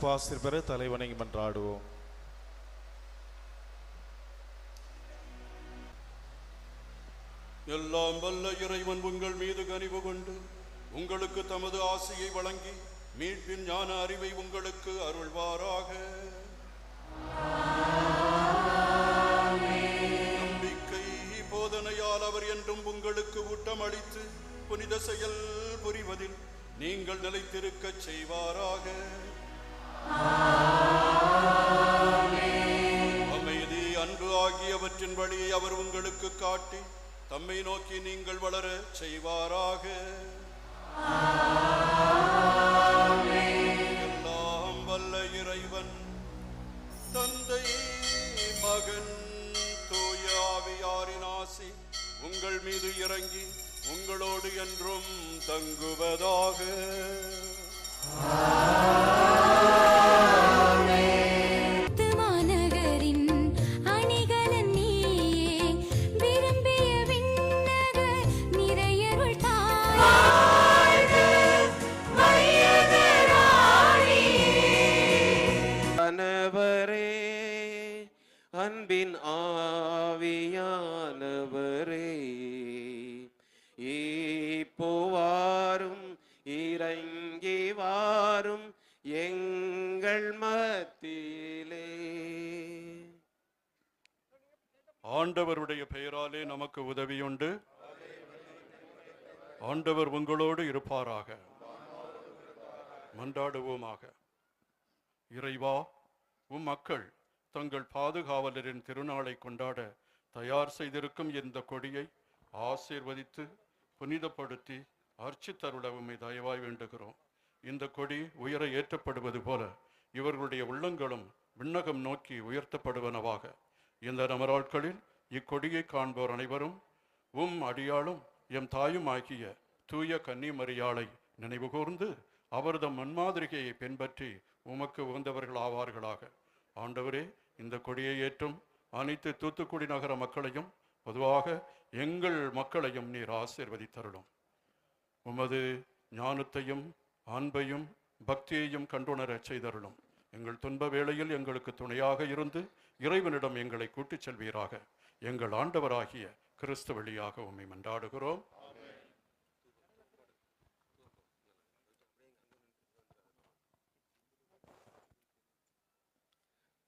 சிறப்பாசிர் பெற தலைவணங்கி மன்றாடுவோம். எல்லாம் வல்ல இறைவன் உங்கள் மீது கனிவு கொண்டு உங்களுக்கு தமது ஆசையை வழங்கி மீட்பின் ஞான அறிவை உங்களுக்கு அருள்வாராக. நம்பிக்கை போதனையால் அவர் என்றும் உங்களுக்கு ஊட்டம் அளித்து புனித செயல் புரிவதில் நீங்கள் நிலைத்திருக்கச் செய்வாராக. அமைதி அன்பு ஆகியவற்றின் வழியை அவர் உங்களுக்கு காட்டி தம்மை நோக்கி நீங்கள் வளர செய்வாராக. எல்லாம் வல்ல இறைவன் தந்தை மகன் தூயாவியாரின் ஆசி உங்கள் மீது இறங்கி உங்களோடு என்றும் தங்குவதாக. அன்பின் ஆவியானவரே. இப்போவாரும் இறங்கி வாரும் எங்கள் மத்தியிலே. ஆண்டவருடைய பெயராலே நமக்கு உதவியுண்டு. ஆண்டவர் உங்களோடு இருப்பாராக. மன்றாடுவோமாக. இறைவா உம் மக்கள் தங்கள் பாதுகாவலரின் திருநாளை கொண்டாட தயார் செய்திருக்கும் இந்த கொடியை ஆசீர்வதித்து புனிதப்படுத்தி அர்ச்சித்தருளவுமை தயவாய் வேண்டுகிறோம். இந்த கொடி உயர ஏற்றப்படுவது போல இவர்களுடைய உள்ளங்களும் விண்ணகம் நோக்கி உயர்த்தப்படுவனவாக. இந்த நமராட்களில் இக்கொடியை காண்போர் அனைவரும் உம் அடியாளும் எம் தாயும் ஆகிய தூய கன்னிமரியாளை நினைவுகூர்ந்து அவரது முன்மாதிரிகையை பின்பற்றி உமக்கு உகந்தவர்கள் ஆவார்களாக ஆண்டவரே இந்த கொடியை ஏற்றும் அனைத்து தூத்துக்குடி நகர மக்களையும் பொதுவாக எங்கள் மக்களையும் நீர் ஆசீர்வதித்தருளும். உமது ஞானத்தையும் அன்பையும் பக்தியையும் கண்டுணர செய்தருளும். எங்கள் துன்ப வேளையில் எங்களுக்கு துணையாக இருந்து இறைவனிடம் எங்களை கூட்டிச் செல்வீராக. எங்கள் ஆண்டவராகிய கிறிஸ்து வழியாக உம்மை மன்றாடுகிறோம்.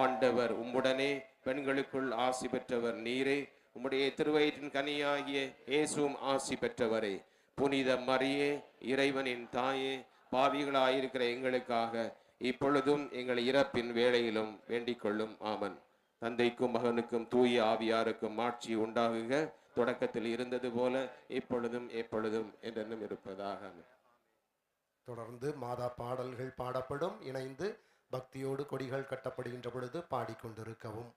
ஆண்டவர் உம்முடனே பெண்களுக்குள் ஆசி பெற்றவர் நீரே. உம்முடைய திருவயிற்றின் கனியாகிய இயேசுவும் ஆசி பெற்றவரே. புனித மரியே இறைவனின் தாயே பாவிகளாயிருக்கிற எங்களுக்காக இப்பொழுதும் எங்கள் இறப்பின் வேளையிலும் வேண்டிக் கொள்ளும் ஆமன். தந்தைக்கும் மகனுக்கும் தூய ஆவியாருக்கும் ஆட்சி உண்டாகுக. தொடக்கத்தில் இருந்தது போல இப்பொழுதும் எப்பொழுதும் என்றென்னும் இருப்பதாக. தொடர்ந்து மாதா பாடல்கள் பாடப்படும் இணைந்து பக்தியோடு கொடிகள் கட்டப்படுகின்ற பொழுது பாடிக்கொண்டிருக்கவும்.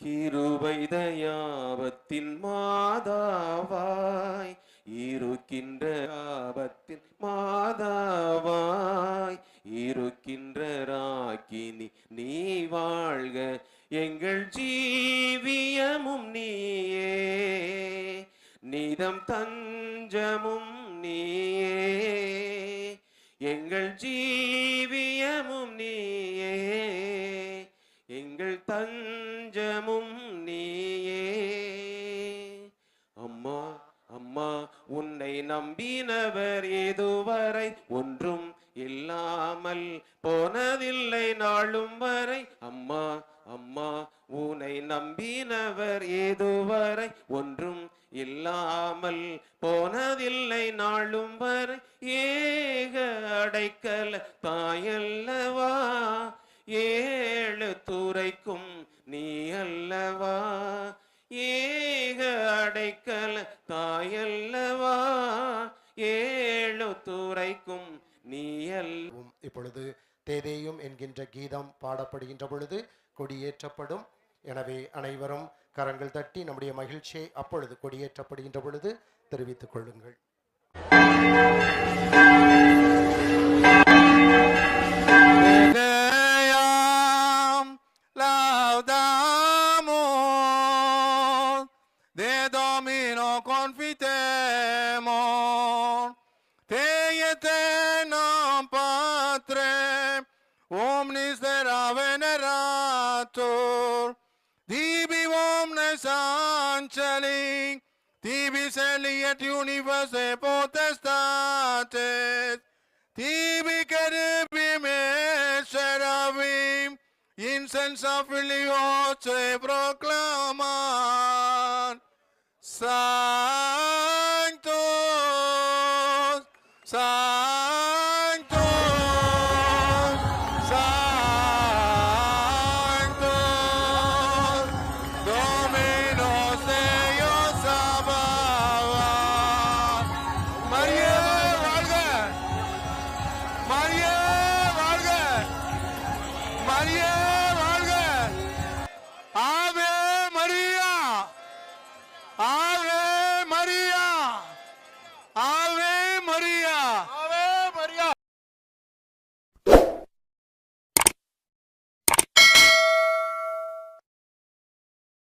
கிருபைதயாபத்தின் மாதாவாய் இருக்கின்ற ஆபத்தின் மாதாவாய் இருக்கின்ற ராக்கினி நீ வாழ்க எங்கள் ஜீவியமும் நீயே நிதம் தஞ்சமும் நீயே. எங்கள் ஜீவியமும் நீயே எங்கள் தஞ்சமும் நீயே. அம்மா அம்மா உன்னை நம்பினவர் எதுவரை ஒன்றும் இல்லாமல் போனதில்லை நாளும் வரை. அம்மா அம்மா உன்னை நம்பினவர் எதுவரை ஒன்றும் இல்லாமல் போனதில்லை நாளும் வரை ஏக அடைக்கல தாயல்லவா? ஏழு துறைக்கும் நீ அல்லவா? ஏக அடைக்கல தாயல்லவா? ஏழு துறைக்கும் நீ இப்பொழுது தேதேயும் என்கின்ற கீதம் பாடப்படுகின்ற பொழுது கொடியேற்றப்படும். எனவே அனைவரும் கரங்கள் தட்டி நம்முடைய மகிழ்ச்சியை அப்பொழுது கொடியேற்றப்படுகின்ற பொழுது தெரிவித்துக் கொள்ளுங்கள். Omnis laudamos, de Domino canceling. TV Elliott universe, they. TV can. Incense of Ilios, they. Sanctus, Sanctus.